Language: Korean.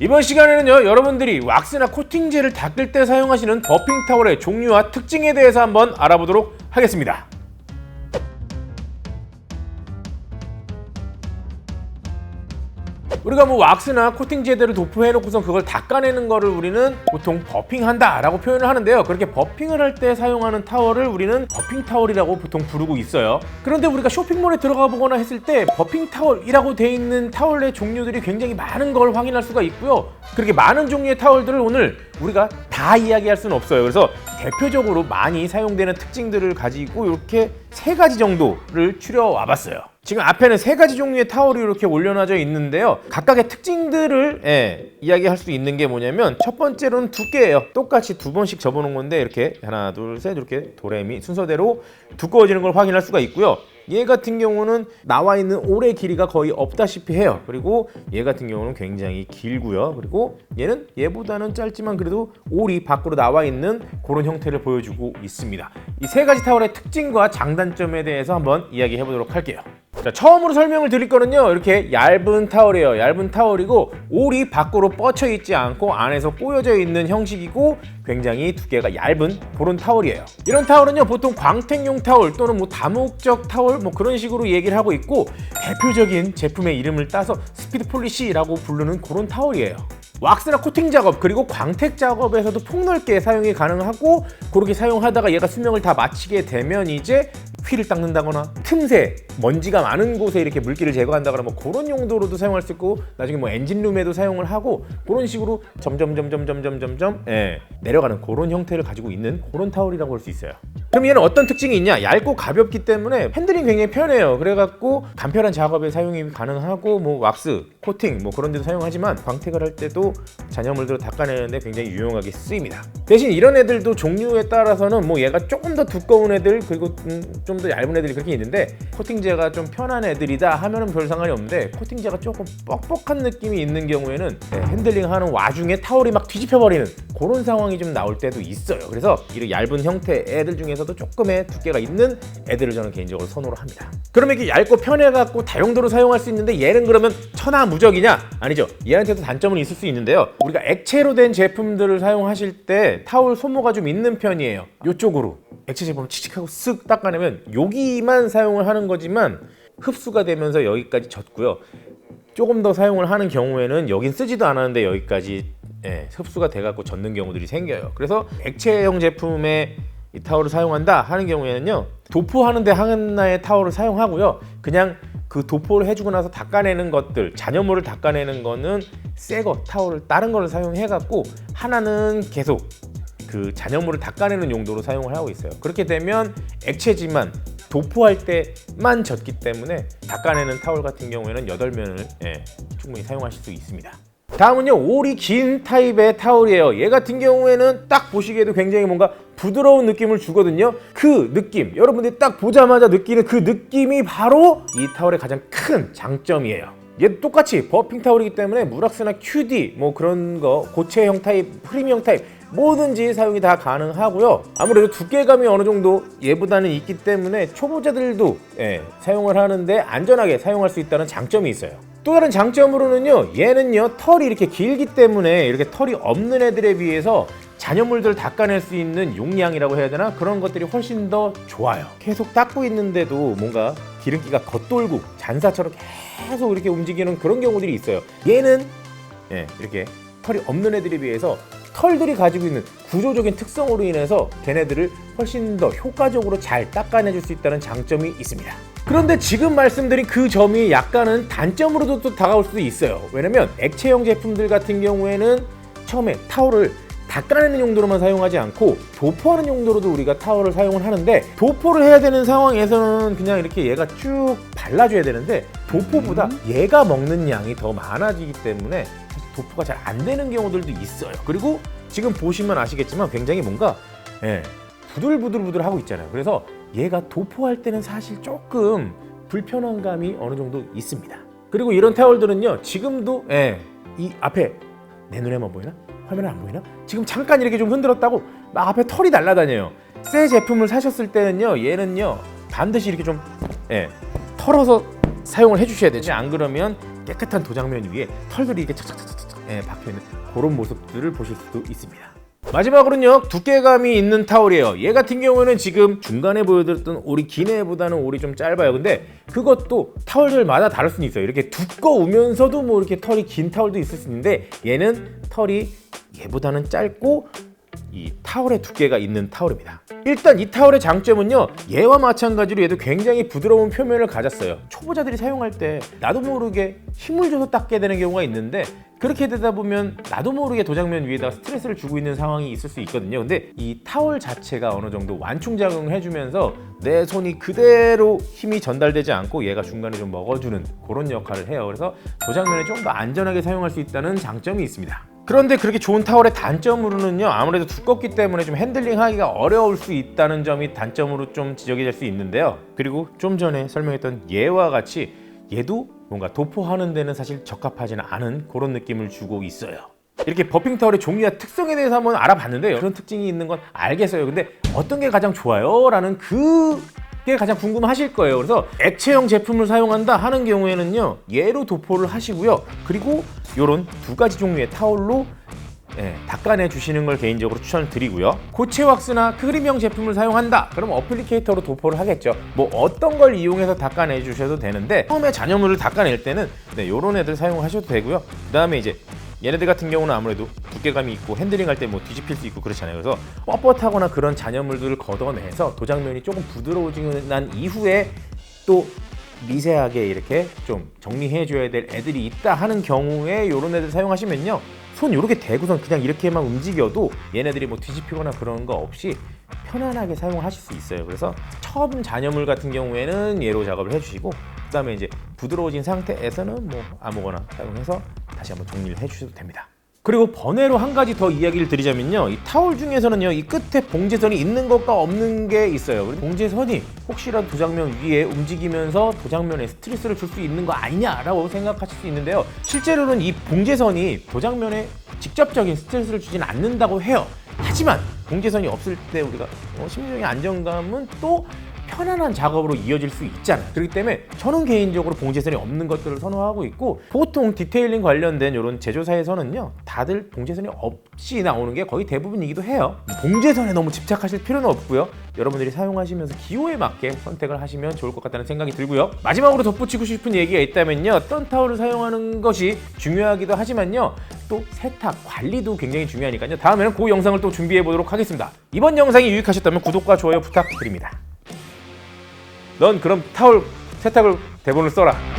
이번 시간에는요 여러분들이 왁스나 코팅제를 닦을 때 사용하시는 버핑 타월의 종류와 특징에 대해서 한번 알아보도록 하겠습니다. 우리가 뭐 왁스나 코팅제들을 도포해놓고선 그걸 닦아내는 거를 우리는 보통 버핑한다라고 표현을 하는데요. 그렇게 버핑을 할 때 사용하는 타월을 우리는 버핑 타월이라고 보통 부르고 있어요. 그런데 우리가 쇼핑몰에 들어가 보거나 했을 때 버핑 타월이라고 돼 있는 타월의 종류들이 굉장히 많은 걸 확인할 수가 있고요. 그렇게 많은 종류의 타월들을 오늘 우리가 다 이야기할 수는 없어요. 그래서 대표적으로 많이 사용되는 특징들을 가지고 이렇게 세 가지 정도를 추려와 봤어요. 지금 앞에는 세 가지 종류의 타월이 이렇게 올려놔져 있는데요. 각각의 특징들을 예, 이야기할 수 있는 게 뭐냐면 첫 번째로는 두께예요. 똑같이 두 번씩 접어놓은 건데 이렇게 하나, 둘, 셋 이렇게 도레미 순서대로 두꺼워지는 걸 확인할 수가 있고요. 얘 같은 경우는 나와 있는 올의 길이가 거의 없다시피 해요. 그리고 얘 같은 경우는 굉장히 길고요. 그리고 얘는 얘보다는 짧지만 그래도 올이 밖으로 나와 있는 그런 형태를 보여주고 있습니다. 이 세 가지 타월의 특징과 장단점에 대해서 한번 이야기해 보도록 할게요. 자, 처음으로 설명을 드릴 거는요. 이렇게 얇은 타월이에요. 얇은 타월이고 올이 밖으로 뻗쳐 있지 않고 안에서 꼬여져 있는 형식이고 굉장히 두께가 얇은 그런 타월이에요. 이런 타월은요. 보통 광택용 타월 또는 뭐 다목적 타월 뭐 그런 식으로 얘기를 하고 있고 대표적인 제품의 이름을 따서 스피드 폴리시라고 부르는 그런 타월이에요. 왁스나 코팅 작업 그리고 광택 작업에서도 폭넓게 사용이 가능하고 그렇게 사용하다가 얘가 수명을 다 마치게 되면 이제 휠을 닦는다거나 틈새 먼지가 많은 곳에 이렇게 물기를 제거한다거나 뭐 그런 용도로도 사용할 수 있고 나중에 뭐 엔진룸에도 사용을 하고 그런 식으로 점점 점점 점점 점점 예, 내려가는 그런 형태를 가지고 있는 그런 타월이라고 할수 있어요. 그럼 얘는 어떤 특징이 있냐? 얇고 가볍기 때문에 핸들링 굉장히 편해요. 그래갖고 간편한 작업에 사용이 가능하고 뭐 왁스, 코팅 뭐 그런 데도 사용하지만 광택을 할 때도 잔여물들을 닦아내는데 굉장히 유용하게 쓰입니다. 대신 이런 애들도 종류에 따라서는 뭐 얘가 조금 더 두꺼운 애들 그리고 음, 좀더 얇은 애들이 그렇게 있는데 코팅제가 좀 편한 애들이다 하면은 별 상관이 없는데 코팅제가 조금 뻑뻑한 느낌이 있는 경우에는 네, 핸들링 하는 와중에 타월이 막 뒤집혀 버리는 그런 상황이 좀 나올 때도 있어요. 그래서 이런 얇은 형태 애들 중에서 도 조금의 두께가 있는 애들을 저는 개인적으로 선호를 합니다. 그러면 이게 얇고 편해갖고 다용도로 사용할 수 있는데 얘는 그러면 천하무적이냐? 아니죠. 얘한테도 단점은 있을 수 있는데요. 우리가 액체로 된 제품들을 사용하실 때 타월 소모가 좀 있는 편이에요. 이쪽으로 액체 제품을 칙칙하고 쓱 닦아내면 여기만 사용을 하는 거지만 흡수가 되면서 여기까지 젖고요. 조금 더 사용을 하는 경우에는 여긴 쓰지도 않았는데 여기까지 예, 흡수가 돼갖고 젖는 경우들이 생겨요. 그래서 액체형 제품의 이 타월을 사용한다 하는 경우에는요 도포하는데 하나의 타월을 사용하고요 그냥 그 도포를 해주고 나서 닦아내는 것들 잔여물을 닦아내는 거는 새거 타월을 다른 거를 사용해 갖고 하나는 계속 그 잔여물을 닦아내는 용도로 사용을 하고 있어요. 그렇게 되면 액체지만 도포할 때만 젖기 때문에 닦아내는 타월 같은 경우에는 8면을 예, 충분히 사용하실 수 있습니다. 다음은요 올이 긴 타입의 타월이에요. 얘 같은 경우에는 딱 보시기에도 굉장히 뭔가 부드러운 느낌을 주거든요. 그 느낌 여러분들이 딱 보자마자 느끼는 그 느낌이 바로 이 타월의 가장 큰 장점이에요. 얘도 똑같이 버핑 타월이기 때문에 무락스나 QD 뭐 그런 거 고체형 타입 프리미엄 타입 뭐든지 사용이 다 가능하고요. 아무래도 두께감이 어느 정도 얘보다는 있기 때문에 초보자들도 예, 사용을 하는데 안전하게 사용할 수 있다는 장점이 있어요. 또 다른 장점으로는요 얘는요 털이 이렇게 길기 때문에 이렇게 털이 없는 애들에 비해서 잔여물들을 닦아낼 수 있는 용량이라고 해야 되나 그런 것들이 훨씬 더 좋아요 계속 닦고 있는데도 뭔가 기름기가 겉돌고 잔사처럼 계속 이렇게 움직이는 그런 경우들이 있어요 얘는 예, 이렇게 털이 없는 애들에 비해서 털들이 가지고 있는 구조적인 특성으로 인해서 걔네들을 훨씬 더 효과적으로 잘 닦아내줄 수 있다는 장점이 있습니다. 그런데 지금 말씀드린 그 점이 약간은 단점으로도 또 다가올 수도 있어요. 왜냐면 액체형 제품들 같은 경우에는 처음에 타월을 닦아내는 용도로만 사용하지 않고 도포하는 용도로도 우리가 타월을 사용을 하는데 도포를 해야 되는 상황에서는 그냥 이렇게 얘가 쭉 발라줘야 되는데 도포보다 얘가 먹는 양이 더 많아지기 때문에 사실 도포가 잘 안 되는 경우들도 있어요. 그리고 지금 보시면 아시겠지만 굉장히 뭔가 예, 부들부들부들 하고 있잖아요. 그래서 얘가 도포할 때는 사실 조금 불편한 감이 어느 정도 있습니다. 그리고 이런 타월들은요 지금도 예, 이 앞에 내 눈에만 보이나? 화면에 안 보이나? 지금 잠깐 이렇게 좀 흔들었다고 막 앞에 털이 날아다녀요. 새 제품을 사셨을 때는요 얘는요 반드시 이렇게 좀 예, 털어서 사용을 해주셔야 되지 안 그러면 깨끗한 도장면 위에 털들이 이렇게 착착착착착 예, 예, 박혀 있는 그런 모습들을 보실 수도 있습니다. 마지막으로는요 두께감이 있는 타올이에요 얘 같은 경우에는 지금 중간에 보여드렸던 올이 긴 애보다는 올이 좀 짧아요 근데 그것도 타올들마다 다를 수는 있어요 이렇게 두꺼우면서도 뭐 이렇게 털이 긴 타올도 있을 수 있는데 얘는 털이 얘보다는 짧고 이 타올의 두께가 있는 타올입니다. 일단 이 타올의 장점은요. 얘와 마찬가지로 얘도 굉장히 부드러운 표면을 가졌어요. 초보자들이 사용할 때 나도 모르게 힘을 줘서 닦게 되는 경우가 있는데 그렇게 되다 보면 나도 모르게 도장면 위에다 스트레스를 주고 있는 상황이 있을 수 있거든요. 근데 이 타올 자체가 어느 정도 완충 작용을 해주면서 내 손이 그대로 힘이 전달되지 않고 얘가 중간에 좀 먹어주는 그런 역할을 해요. 그래서 도장면에 좀더 안전하게 사용할 수 있다는 장점이 있습니다. 그런데 그렇게 좋은 타월의 단점으로는요 아무래도 두껍기 때문에 좀 핸들링 하기가 어려울 수 있다는 점이 단점으로 좀 지적이 될 수 있는데요. 그리고 좀 전에 설명했던 얘와 같이 얘도 뭔가 도포하는 데는 사실 적합하지는 않은 그런 느낌을 주고 있어요. 이렇게 버핑 타월의 종류와 특성에 대해서 한번 알아봤는데요. 그런 특징이 있는 건 알겠어요. 근데 어떤 게 가장 좋아요? 라는 그 게 가장 궁금하실 거예요. 그래서 액체형 제품을 사용한다 하는 경우에는요, 얘로 도포를 하시고요. 그리고 이런 두 가지 종류의 타올로 예, 닦아내 주시는 걸 개인적으로 추천을 드리고요. 고체 왁스나 크림형 제품을 사용한다. 그럼 어플리케이터로 도포를 하겠죠. 뭐 어떤 걸 이용해서 닦아내 주셔도 되는데 처음에 잔여물을 닦아낼 때는 네, 이런 애들 사용하셔도 되고요. 그다음에 이제 얘네들 같은 경우는 아무래도 두께감이 있고 핸들링할 때 뭐 뒤집힐 수 있고 그렇잖아요. 그래서 뻣뻣하거나 그런 잔여물들을 걷어내서 도장면이 조금 부드러워지고 난 이후에 또 미세하게 이렇게 좀 정리해 줘야 될 애들이 있다 하는 경우에 이런 애들 사용하시면요. 손 이렇게 대고선 그냥 이렇게만 움직여도 얘네들이 뭐 뒤집히거나 그런 거 없이 편안하게 사용하실 수 있어요. 그래서 처음 잔여물 같은 경우에는 얘로 작업을 해주시고 그다음에 이제 부드러워진 상태에서는 뭐 아무거나 사용해서 다시 한번 정리를 해주셔도 됩니다. 그리고 번외로 한 가지 더 이야기를 드리자면요. 이 타올 중에서는요, 이 끝에 봉제선이 있는 것과 없는 게 있어요. 봉제선이 혹시라도 도장면 위에 움직이면서 도장면에 스트레스를 줄 수 있는 거 아니냐라고 생각하실 수 있는데요. 실제로는 이 봉제선이 도장면에 직접적인 스트레스를 주진 않는다고 해요. 하지만 봉제선이 없을 때 우리가 어, 심리적인 안정감은 또 편안한 작업으로 이어질 수 있잖아요. 그렇기 때문에 저는 개인적으로 봉제선이 없는 것들을 선호하고 있고 보통 디테일링 관련된 이런 제조사에서는요 다들 봉제선이 없이 나오는 게 거의 대부분이기도 해요. 봉제선에 너무 집착하실 필요는 없고요. 여러분들이 사용하시면서 기호에 맞게 선택을 하시면 좋을 것 같다는 생각이 들고요. 마지막으로 덧붙이고 싶은 얘기가 있다면요. 어떤 타올을 사용하는 것이 중요하기도 하지만요. 또 세탁, 관리도 굉장히 중요하니까요. 다음에는 그 영상을 또 준비해 보도록 하겠습니다. 이번 영상이 유익하셨다면 구독과 좋아요 부탁드립니다. 넌 그럼 타올 세탁을 대본을 써라.